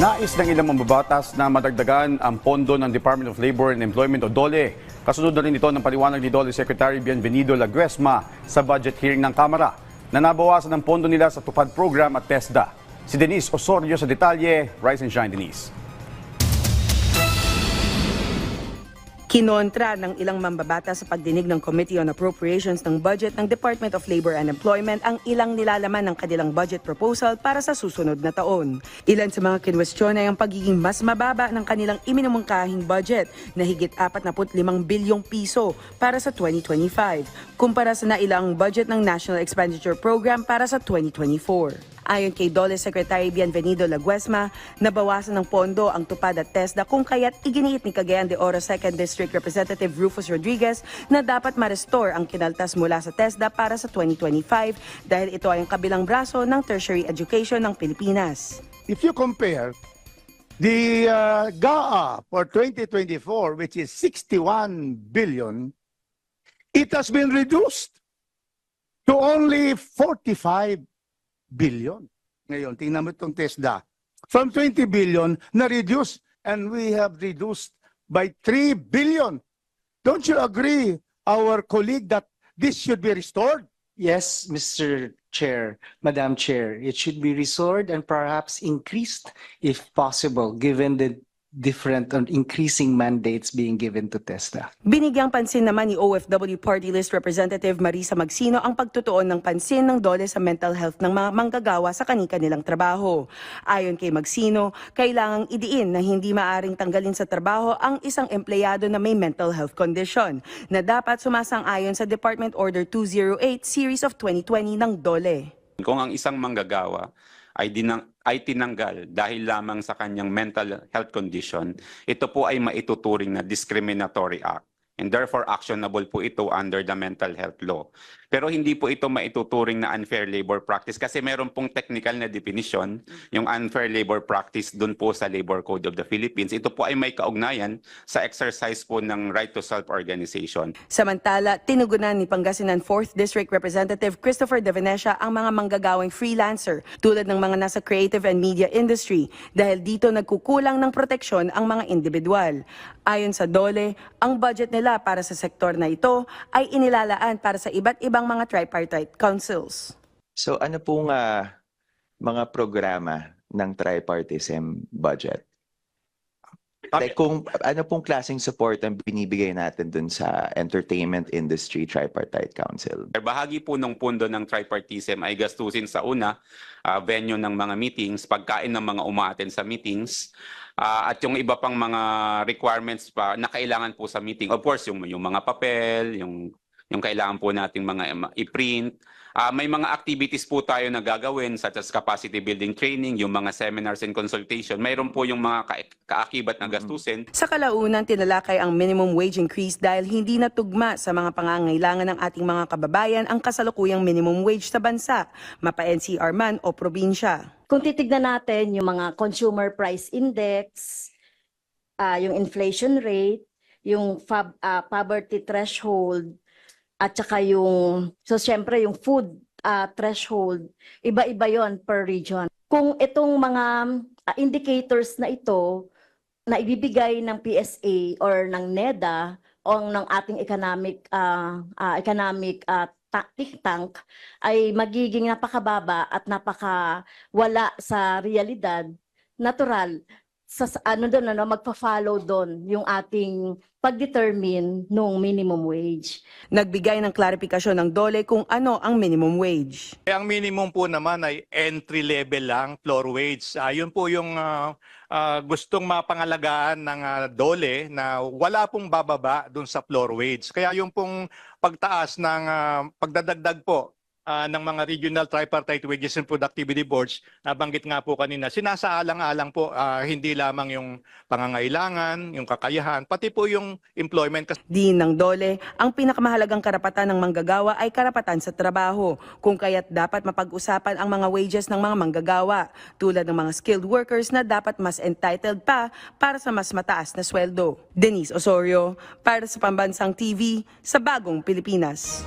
Nais ng ilang mambabatas na madagdagan ang pondo ng Department of Labor and Employment o DOLE. Kasunod na rin ito ng paliwanag ni DOLE Secretary Bienvenido Laguesma sa budget hearing ng Kamara na nabawasan ang pondo nila sa Tupad Program at TESDA. Si Denise Osorio sa detalye. Rise and shine, Denise. Kinontra ng ilang mambabata sa pagdinig ng Committee on Appropriations ng budget ng Department of Labor and Employment ang ilang nilalaman ng kanilang budget proposal para sa susunod na taon. Ilan sa mga kinwestiyon ay ang pagiging mas mababa ng kanilang iminumungkahing budget na higit 45 bilyong piso para sa 2025 kumpara sa nailang budget ng National Expenditure Program para sa 2024. Ayon kay Dole Secretary Bienvenido Laguesma, nabawasan ng pondo ang tupad at TESDA kung kaya't iginiit ni Cagayan de Oro 2nd District Representative Rufus Rodriguez na dapat ma-restore ang kinaltas mula sa TESDA para sa 2025 dahil ito ay ang kabilang braso ng tertiary education ng Pilipinas. if you compare the uh, GAA for 2024, which is 61 billion, it has been reduced to only 45 billion. Ngayon, tingnan mo itong TESDA. From 20 billion, na-reduce, and we have reduced by 3 billion. Don't you agree, our colleague, that this should be restored? Yes, Mr. Chair, Madam Chair, it should be restored and perhaps increased if possible, given the different and increasing mandates being given to TESDA. Binigyang pansin naman ni OFW Party List Representative Marisa Magsino ang pagtutuon ng pansin ng dole sa mental health ng mga manggagawa sa kani-kanilang trabaho. Ayon kay Magsino, kailangang idiin na hindi maaring tanggalin sa trabaho ang isang empleyado na may mental health condition na dapat sumasang-ayon sa Department Order 208 Series of 2020 ng dole. Kung ang isang manggagawa ay, dinang, ay tinanggal dahil lamang sa kanyang mental health condition, ito po ay maituturing na discriminatory act. And therefore, actionable po ito under the mental health law. Pero hindi po ito maituturing na unfair labor practice kasi meron pong technical na definition, yung unfair labor practice dun po sa Labor Code of the Philippines. Ito po ay may kaugnayan sa exercise po ng right to self-organization. Samantala, tinugunan ni Pangasinan 4th District Representative Christopher De Venecia ang mga manggagawang freelancer tulad ng mga nasa creative and media industry dahil dito nagkukulang ng proteksyon ang mga individual. Ayon sa DOLE, ang budget nila para sa sektor na ito ay inilalaan para sa iba't ibang mga tripartite councils. So ano pong ah, mga programa ng tripartism budget? Like kung ano pong klaseng support ang binibigay natin dun sa entertainment industry tripartite council? Bahagi po ng pundo ng tripartism ay gastusin sa una, ah, venue ng mga meetings, pagkain ng mga umaaten sa meetings, ah, at yung iba pang mga requirements pa na kailangan po sa meeting. Of course, yung, yung mga papel, yung, yung kailangan po nating mga i-print. Ah, may mga activities po tayo na gagawin such as capacity building training, yung mga seminars and consultation. Mayroon po yung mga ka- kaakibat na gastusin. Sa kalaunan, tinalakay ang minimum wage increase dahil hindi natugma sa mga pangangailangan ng ating mga kababayan ang kasalukuyang minimum wage sa bansa, mapa-NCR man o probinsya. kung titignan natin yung mga consumer price index, ah, yung inflation rate, yung fab, ah, poverty threshold, at saka yung, so syempre yung food ah, threshold, iba-iba yon per region. Kung itong mga ah, indicators na ito, na ibibigay ng PSA or ng NEDA o ng ating economic ah, ah, economic ta- think tank ay magiging napakababa at napaka wala sa realidad, natural, sa ano doon ano magpa-follow doon yung ating pag-determine nung minimum wage. Nagbigay ng klarifikasyon ng DOLE kung ano ang minimum wage. Eh, ang minimum po naman ay entry level lang, floor wage. Ah, yun po yung ah, ah, gustong mapangalagaan ng ah, DOLE na wala pong bababa dun sa floor wage. Kaya yung pong pagtaas ng ah, pagdadagdag po ah, ng mga regional tripartite wages and productivity boards, nabanggit nga po kanina, sinasaalang-alang po ah, hindi lamang yung pangangailangan, yung kakayahan, pati po yung employment Din ng DOLE, ang pinakamahalagang karapatan ng manggagawa ay karapatan sa trabaho, kung kaya't dapat mapag-usapan ang mga wages ng mga manggagawa, tulad ng mga skilled workers na dapat mas entitled pa para sa mas mataas na sweldo. Denise Osorio, para sa Pambansang TV, sa Bagong Pilipinas.